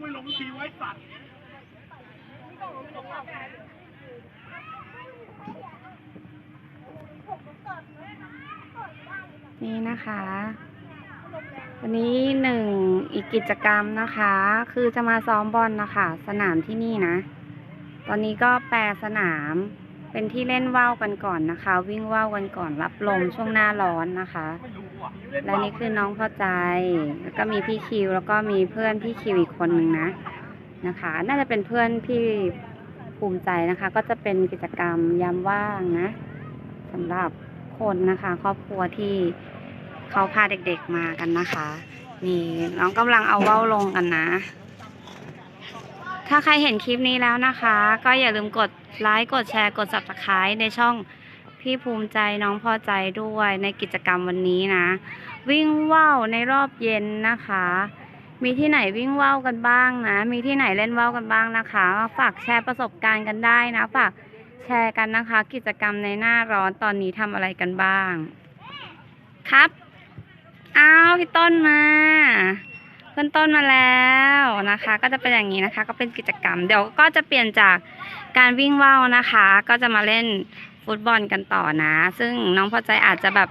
ไม่ลงทีไว้สัตว์นี่นะคะ วันนี้หนึ่งอีกกิจกรรมนะคะ คือจะมาซ้อมบอลนะคะ สนามที่นี่นะ ตอนนี้ก็แปลสนามเป็นที่เล่นว่าวกันก่อนนะคะ วิ่งว่าวกันก่อนรับลมช่วงหน้าร้อนนะคะ และนี่คือน้องพอใจ แล้วก็มีพี่คิว แล้วก็มีเพื่อนพี่คิวอีกคนนึงนะ นะคะ น่าจะเป็นเพื่อนพี่ภูมิใจนะคะ ก็จะเป็นกิจกรรมยามว่างนะสำหรับคนนะคะ ครอบครัวที่เขาพาเด็กๆมากันนะคะ นี่น้องกำลังเอาเว้าลงกันนะ ถ้าใครเห็นคลิปนี้แล้วนะคะ ก็อย่าลืมกดไลค์ กดแชร์ กด subscribe ในช่อง พี่ภูมิใจน้องพอใจด้วยในกิจกรรมวันนี้นะ วิ่งว่าวในรอบเย็นนะคะ มีที่ไหนวิ่งว่าวกันบ้างนะ มีที่ไหนเล่นว่าวกันบ้างนะคะฝากแชร์ประสบการณ์กันได้นะฝากแชร์กันนะคะ กิจกรรมในหน้าร้อนตอนนี้ทำอะไรกันบ้าง ครับอ้าวพี่ต้นมาเพื่อนต้นมาแล้วนะคะ ก็จะเป็นอย่างนี้นะคะ ก็เป็นกิจกรรม เดี๋ยวก็จะเปลี่ยนจากการวิ่งว่าวนะคะ ก็จะมาเล่น ฟุตบอลกันต่อนะ ซึ่งน้องพอใจอาจจะแบบ